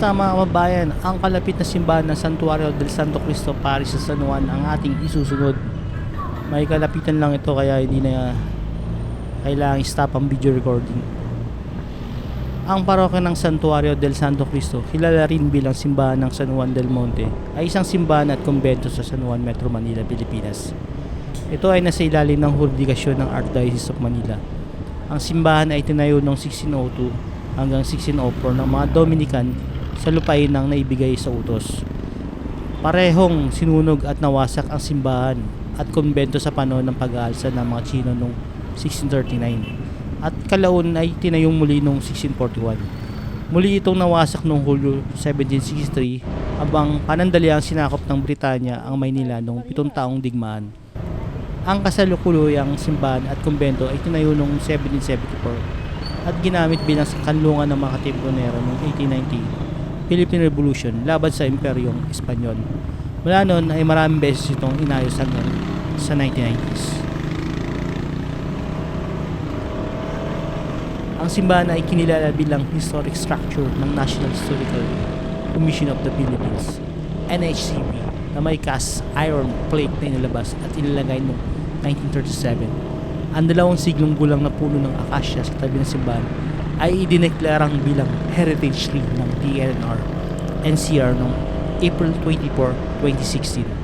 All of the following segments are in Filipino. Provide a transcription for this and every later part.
Kamusta mga kababayan? Ang kalapit na simbahan ng Santuario del Santo Cristo Paris sa San Juan ang ating isusunod. May kalapitan lang ito kaya hindi na kailangang stop ang video recording. Ang parokya ng Santuario del Santo Cristo, kilala rin bilang simbahan ng San Juan del Monte, ay isang simbahan at kumbento sa San Juan, Metro Manila, Pilipinas. Ito ay nasa ilalim ng jurisdiksyon ng Archdiocese of Manila. Ang simbahan ay tinayo noong 1602 hanggang 1604 ng mga Dominican sa lupain ng naibigay sa utos. Parehong sinunog at nawasak ang simbahan at kumbento sa panahon ng pag-aalsa ng mga Chino noong 1639 at kalaon ay tinayong muli noong 1641. Muli itong nawasak noong Hulyo 1763 habang panandaliang sinakop ng Britanya ang Maynila noong pitong taong digmaan. Ang kasalukuyang simbahan at kumbento ay tinayo noong 1774 at ginamit bilang kanlungan ng mga katipunero noong 1890 Philippine Revolution laban sa Imperyong Espanyol. Mula noon ay maraming beses itong inayos hanggang sa 1990s. Ang simbahan ay kinilala bilang historic structure ng National Historical Commission of the Philippines, NHCP, na may cast iron plate na inilabas at inilagay noong 1937. Ang dalawang siglong gulang na puno ng akasya sa tabi ng simbahan ay idineklarang bilang heritage tree ng DNR NCR noong April 24, 2016.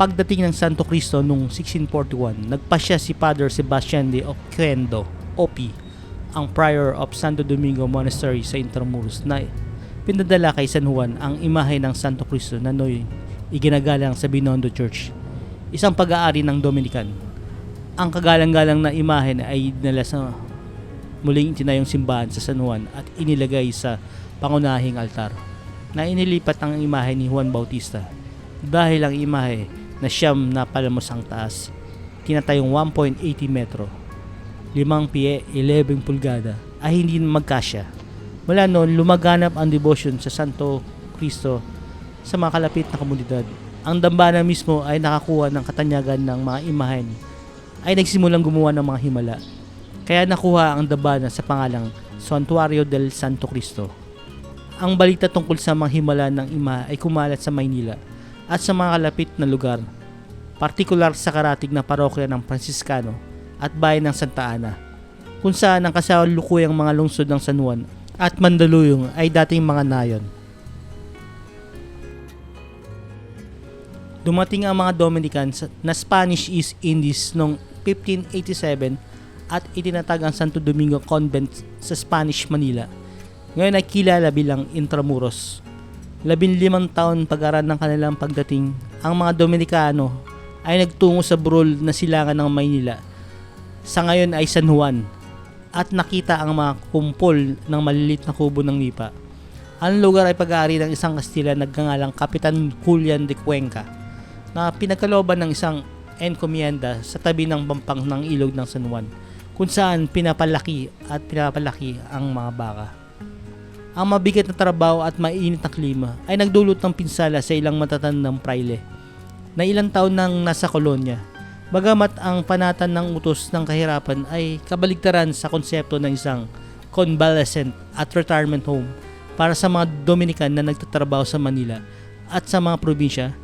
Pagdating ng Santo Cristo noong 1641, nagpasya si Father Sebastian de Oquendo, OP, ang prior of Santo Domingo Monastery sa Intramuros na pinadala kay San Juan ang imahe ng Santo Cristo na noy iginagalang sa Binondo Church, isang pag-aari ng Dominican. Ang kagalang-galang na imahe ay dinala sa muling itinayong simbahan sa San Juan at inilagay sa pangunahing altar na inilipat ang imahe ni Juan Bautista dahil ang imahe na siyam na palamos ang taas, tinatayong 1.80 metro, 5 pie 11 pulgada, ay hindi magkasya. Mula noon, lumaganap ang devotion sa Santo Cristo sa mga kalapit na komunidad. Ang dambana mismo ay nakakuha ng katanyagan ng mga imahen ay nagsimulang gumawa ng mga himala. Kaya nakuha ang dambana sa pangalang Santuario del Santo Cristo. Ang balita tungkol sa mga himala ng ima ay kumalat sa Maynila at sa mga kalapit na lugar, partikular sa karatig na parokya ng Franciscano at bayan ng Santa Ana, kung saan ang kasalukuyang mga lungsod ng San Juan at Mandaluyong ay dating mga nayon. Dumating ang mga Dominicans na Spanish East Indies noong 1587 at itinatag ang Santo Domingo Convent sa Spanish Manila. Ngayon ay kilala bilang Intramuros. Labinlimang taon pag-aral ng kanilang pagdating, ang mga Dominikano ay nagtungo sa burol na silangan ng Maynila. Sa ngayon ay San Juan at nakita ang mga kumpol ng malilit na kubo ng Nipa. Ang lugar ay pag-aari ng isang Kastila na nagngangalang Kapitan Julian de Cuenca na pinagkalooban ng isang encomienda sa tabi ng pampang ng ilog ng San Juan kung saan pinapalaki at pinapalaki ang mga baka. Ang mabigat na trabaho at mainit na klima ay nagdulot ng pinsala sa ilang matatandang praile na ilang taon nang nasa kolonya. Bagamat ang panatan ng utos ng kahirapan ay kabaligtaran sa konsepto ng isang convalescent at retirement home para sa mga Dominican na nagtatrabaho sa Manila at sa mga probinsya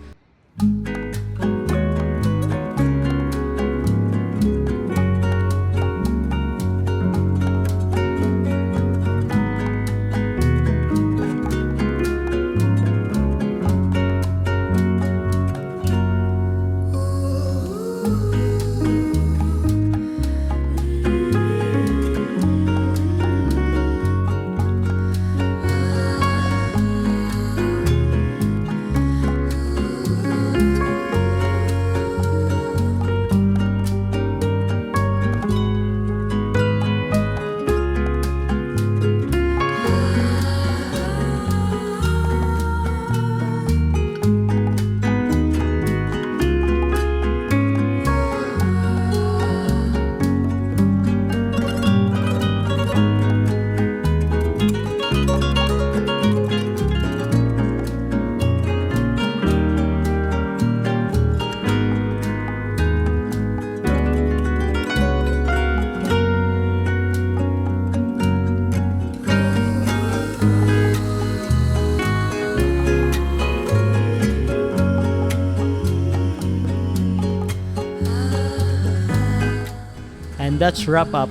And that's wrap up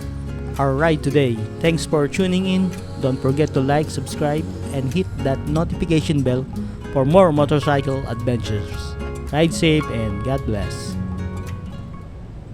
our ride today. Thanks for tuning in. Don't forget to like, subscribe, and hit that notification bell for more motorcycle adventures. Ride safe and God bless.